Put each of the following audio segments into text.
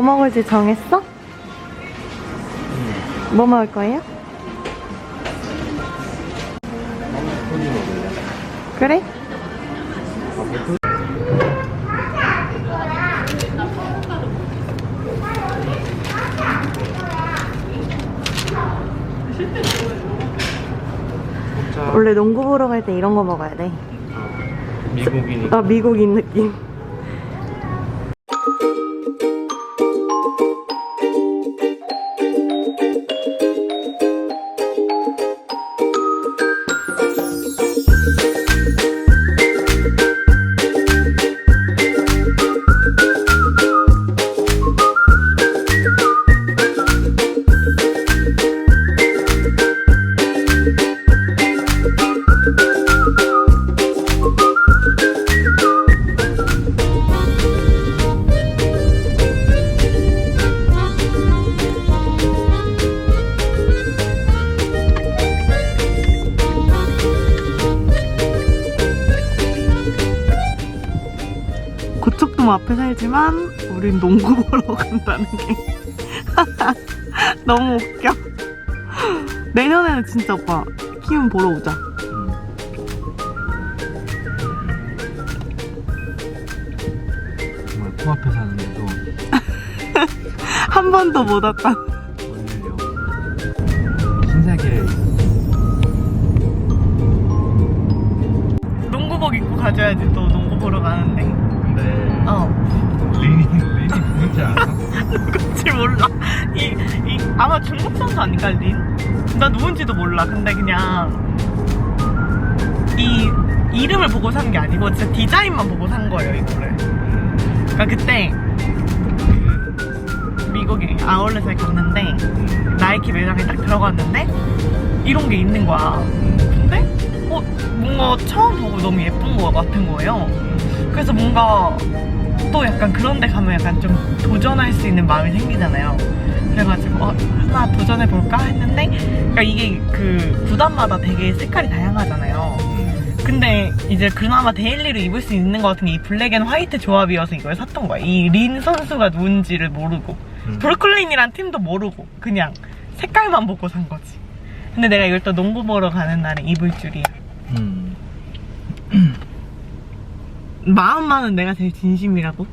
먹을지 정했어? 뭐 먹을 거예요? 그래? 원래 농구 보러 갈 때 이런 거 먹어야 돼. 미국이니까. 아, 미국인 느낌. 고척돔 앞에 살지만 우린 농구 보러 간다는 게 너무 웃겨. 내년에는 진짜 오빠 키움 보러 오자. 음. 정말 코앞에 사는데도 한 번도 못 왔다. 원일려. 신세계에 농구복 입고 가줘야지 또 농구 보러 가는데. 누군지 알아? 누군지 몰라. 이, 이 아마 중국 선수 아닌가 린? 나 누군지도 몰라. 근데 그냥 이 이름을 보고 산 게 아니고 진짜 디자인만 보고 산 거예요 이거를. 그러니까 그때 그 미국에 아울렛에 갔는데 음. 나이키 매장에 딱 들어갔는데 이런 게 있는 거야. 근데 어 뭔가 처음 보고 너무 예쁜 거 같은 거예요. 그래서 뭔가 또 약간 그런 데 가면 약간 좀 도전할 수 있는 마음이 생기잖아요. 그래가지고 어, 하나 도전해 볼까 했는데 그러니까 이게 그 구단마다 되게 색깔이 다양하잖아요. 음. 근데 이제 그나마 데일리로 입을 수 있는 것 같은 게 이 블랙 앤 화이트 조합이어서 이걸 샀던 거야. 이 린 선수가 누군지를 모르고 음. 브루클린이란 팀도 모르고 그냥 색깔만 보고 산 거지. 근데 내가 이걸 또 농구 보러 가는 날에 입을 줄이야. 음. 마음만은 내가 제일 진심이라고.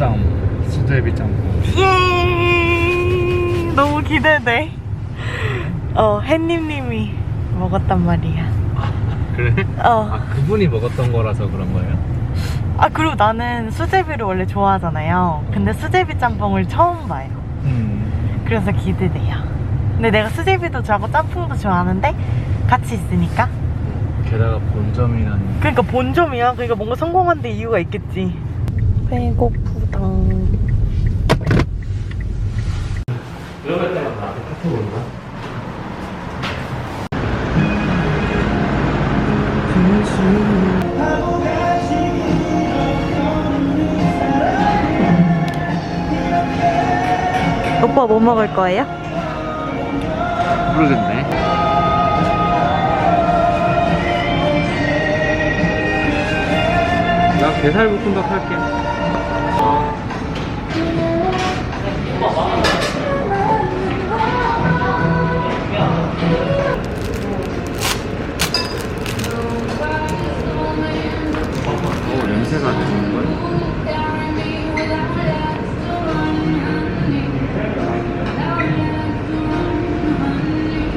순짬 수제비 짬뽕 예! 너무 기대돼. 어, 햇님님이 먹었단 말이야. 그래? 어. 아 그분이 먹었던 거라서 그런 거예요? 아, 그리고 나는 수제비를 원래 좋아하잖아요. 근데 수제비 짬뽕을 처음 봐요. 음 그래서 기대돼요. 근데 내가 수제비도 좋아하고 짬뽕도 좋아하는데 같이 있으니까. 게다가 본점이라니 그러니까 본점이야. 그러니까 뭔가 성공한 데 이유가 있겠지. 배고프 다. 들어갈 때마다 나한테 카톡 온다 오빠 뭐 먹을 거예요? 모르겠네 나 게살 볶음밥 할게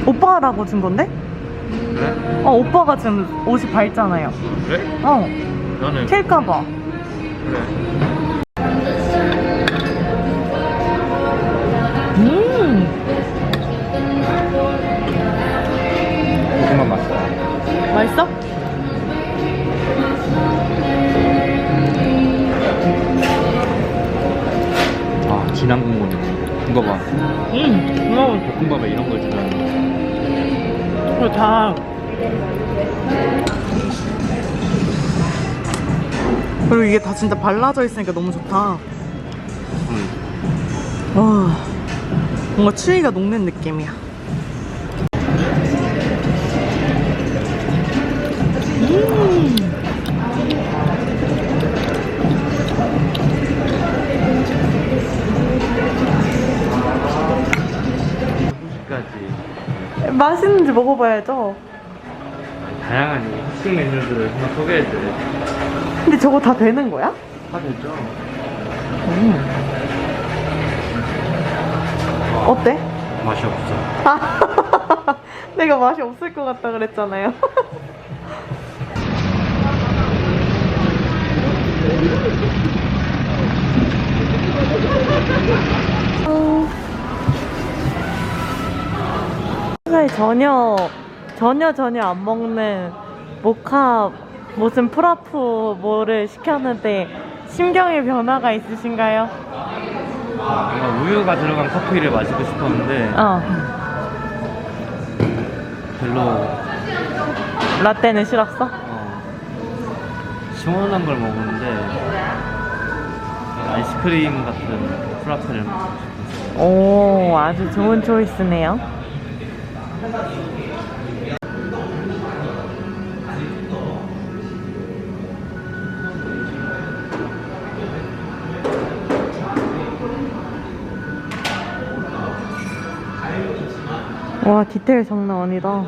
오빠라고 준 건데? 그래? 어, 오빠가 지금 옷이 밝잖아요. 그래? 어, 나는 튈까봐. 그래. 음, 고구마. 맛있어? 아 진한 국물이네. 이거 봐. 음, 고마워. 볶음밥에 이런 걸 주면 이거 다. 그리고 이게 다 진짜 발라져 있으니까 너무 좋다. 음. 와, 뭔가 추위가 녹는 느낌이야. 음. 맛있는지 먹어봐야죠. 다양한 후식 메뉴들을 한번 소개해드려. 근데 저거 다 되는 거야? 다 되죠. 음. 어때? 맛이 없어. 아, 내가 맛이 없을 것 같다 그랬잖아요. 평소에 전혀 전혀 전혀 안 먹는 모카 무슨 프라푸 뭐를 시켰는데 심경의 변화가 있으신가요? 뭔가 우유가 들어간 커피를 마시고 싶었는데 어 별로 라떼는 싫었어? 어, 시원한 걸 먹었는데 아이스크림 같은 프라페를 먹고 싶었어요. 오, 아주 좋은 초이스네요. 와, 디테일 장난 아니다.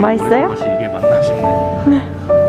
맛있어요? 맛이 이게 맞나 싶네.